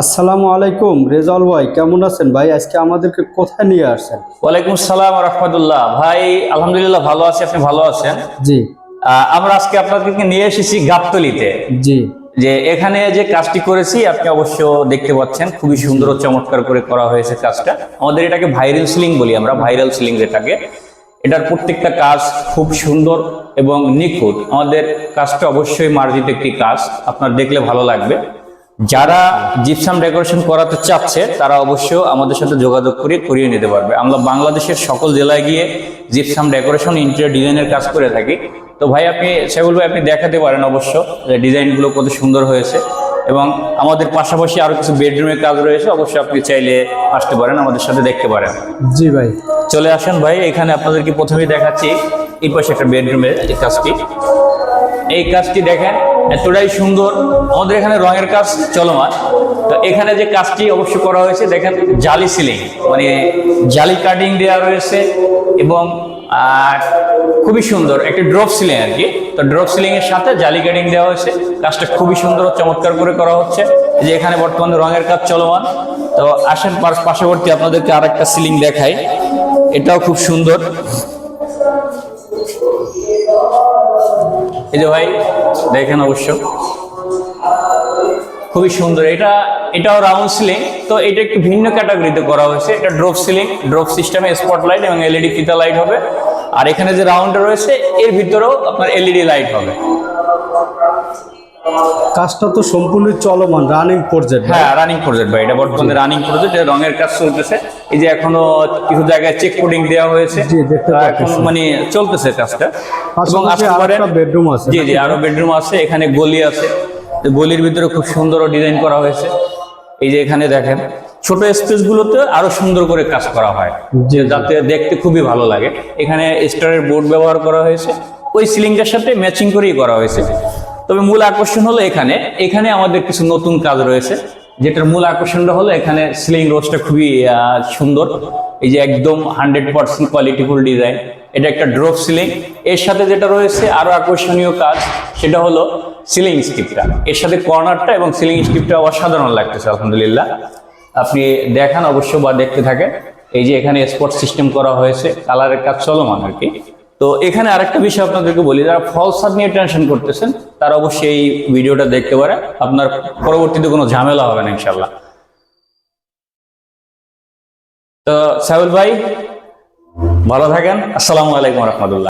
আসসালামু আলাইকুম রেজাল ভাই কেমন আছেন ভাই? আজকে আমাদেরকে কোথায় নিয়ে আসছেন? ওয়ালাইকুম সালাম রহমতুল্লাহ। ভাই আলহামদুলিল্লাহ ভালো আছি আপনি ভালো আছেন? জি। আমরা আজকে আপনাদেরকে নিয়ে এসেছি গাবতলিতে। জি। যে এখানে যে কাজটি করেছি আপনি অবশ্য দেখতে পাচ্ছেন খুবই সুন্দর চমৎকার করে করা হয়েছে কাজটা। আমাদের এটাকে ভাইরাল সিলিং বলি আমরা ভাইরাল সিলিং যেটাকে। এটার প্রত্যেকটা কাজ খুব সুন্দর এবং নিখুঁত। আমাদের কাজটা অবশ্যই মার্জিত একটি কাজ আপনার দেখলে ভালো লাগবে। যারা জিপসাম ডেকোরেশন করাতে চাচ্ছে তারা অবশ্য আমাদের সাথে যোগাযোগ করে করিয়ে নিতে পারবে। আমরা বাংলাদেশের সকল জেলায় গিয়ে জিপসাম ডেকোরেশন ইন্টেরিয়র ডিজাইনের কাজ করে থাকি। তো ভাই আপনি সেগুলো আপনি দেখাতে পারেন অবশ্য যে ডিজাইনগুলো কত সুন্দর হয়েছে। এবং আমাদের পাশাপাশি আরও কিছু বেডরুমের কাজ রয়েছে অবশ্যই আপনি চাইলে আসতে পারেন আমাদের সাথে দেখতে পারেন। জি ভাই। চলে আসেন ভাই এখানে আপনাদেরকে প্রথমেই দেখাচ্ছি এই পাশে একটা বেডরুমের এই কাজটি। এই কাজটি দেখেন এতটাই সুন্দর। আমাদের এখানে রঙের কাজ চলমান। তো এখানে যে কাজটি অবশ্য করা হয়েছে, দেখেন জালি সিলিং। মানে জালি কাটিং দেওয়া রয়েছে এবং, আর খুবই সুন্দর একটা ড্রপ সিলিং আর কি। তো ড্রপ সিলিং এর সাথে জালি কাটিং দেওয়া হয়েছে। কাজটা খুবই সুন্দর ও চমৎকার করে করা হচ্ছে। যে এখানে বর্তমানে রঙের কাজ চলমান। তো আসেন পার্শ্ববর্তী আপনাদেরকে আর একটা সিলিং দেখাই। এটাও খুব সুন্দর। এই যে ভাই, দেখেন অবশ্য। খুবই সুন্দর। এটা, এটাও রাউন্ড সিলিং তো এটা একটু ভিন্ন ক্যাটাগরিতে করা হয়েছে। এটা ড্রপ সিলিং ড্রপ সিস্টেমে স্পট লাইট এবং এলইডি ফিতা লাইট হবে। আর এখানে যে রাউন্ডটা রয়েছে, এর ভিতরেও আপনার এলইডি লাইট হবে। কাজটা তো সম্পূর্ণ চলমান রানিং প্রজেক্ট হ্যাঁ রানিং প্রজেক্ট ভাই এটা বর্তমানে রানিং প্রজেক্ট রঙের কাজ চলতেছে। এই যে এখনও কিছু জায়গায় চেক কোডিং দেওয়া হয়েছে। এখন মানে চলতেছে কাজটা। এবং বেডরুম আছে। জি জি আরও বেডরুম আছে এখানে গলি আছে। গলির ভিতরে খুব সুন্দর ডিজাইন করা হয়েছে। এই যে এখানে দেখেন ছোট স্পেস গুলোতে আরও সুন্দর করে কাজ করা হয়। যে যাতে দেখতে খুবই ভালো লাগে। এখানে স্টারের বোর্ড ব্যবহার করা হয়েছে। ওই সিলিংটার সাথে ম্যাচিং করেই করা হয়েছে। তবে মূল আকর্ষণ হলো এখানে। এখানে আমাদের কিছু নতুন কাজ রয়েছে। যেটার মূল আকর্ষণটা হলো এখানে সিলিং রোজটা খুবই সুন্দর। এই যে একদম হান্ড্রেড পার্সেন্ট কোয়ালিটিফুল ডিজাইন। এটা একটা ড্রপ সিলিং। এর সাথে যেটা রয়েছে আরও আকর্ষণীয় কাজ, সেটা হলো সিলিং স্টিপটা এর সাথে কর্নারটা এবং সিলিং স্টিপটা অসাধারণ লাগতেছে, আলহামদুলিল্লাহ। আপনি দেখান অবশ্য বা দেখতে থাকেন। এই যে এখানে স্পট সিস্টেম করা হয়েছে, কালারের কাজ চলমান আর কি। তো এখানে আরেকটা বিষয় আপনাদেরকে বলি, যারা ফলস হাত নিয়ে টেনশন করতেছেন, তারা অবশ্যই এই ভিডিওটা দেখতে পারে। আপনার পরবর্তীতে কোনো ঝামেলা হবে না ইনশাল্লাহ তো সাহুল ভাই, ভালো থাকেন। আসসালামু আলাইকুম রহমতুল্লাহ।